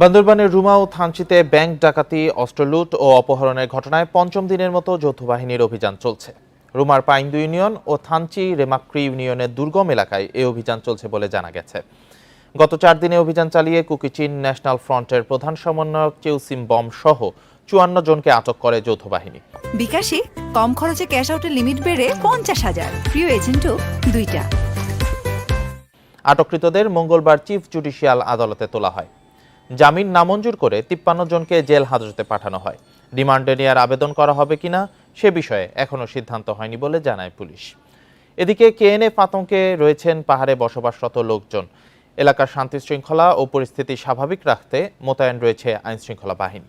বান্দরবানের রুমা ও থানচিতে ব্যাংক ডাকাতি অস্ত্রলুট ও অপহরণের ঘটনায় পঞ্চম দিনের মতো যৌথ বাহিনীর অভিযান চলছে। রুমার পাইন্দু ইউনিয়ন ও থানচি রেমাক্রি ইউনিয়নের দুর্গম এলাকায় এই অভিযান চলছে বলে জানা গেছে। গত চার দিনে অভিযান চালিয়ে কুকিচিন ন্যাশনাল ফ্রন্টের প্রধান সমন্বয়ক চেউসিম বম সহ চুয়ান্ন জনকে আটক করে যৌথ বাহিনী। বিকাশে কম খরচে ক্যাশ আউটের লিমিট বেড়ে পঞ্চাশ হাজার। প্রিয় এজেন্টও দুইটা। আটককৃতদের মঙ্গলবার চিফ জুডিশিয়াল আদালতে তোলা হয়। জামিন নামঞ্জুর করে তিপ্পান্ন জনকে জেল হাজতে পাঠানো হয়। রিমান্ডে নেওয়ার আবেদন করা হবে কিনা সে বিষয়ে এখনও সিদ্ধান্ত হয়নি বলে জানায় পুলিশ। এদিকে কেএনএফ আতঙ্কে রয়েছেন পাহাড়ে বসবাসরত লোকজন। এলাকার শান্তি শৃঙ্খলা ও পরিস্থিতি স্বাভাবিক রাখতে মোতায়েন রয়েছে আইনশৃঙ্খলা বাহিনী।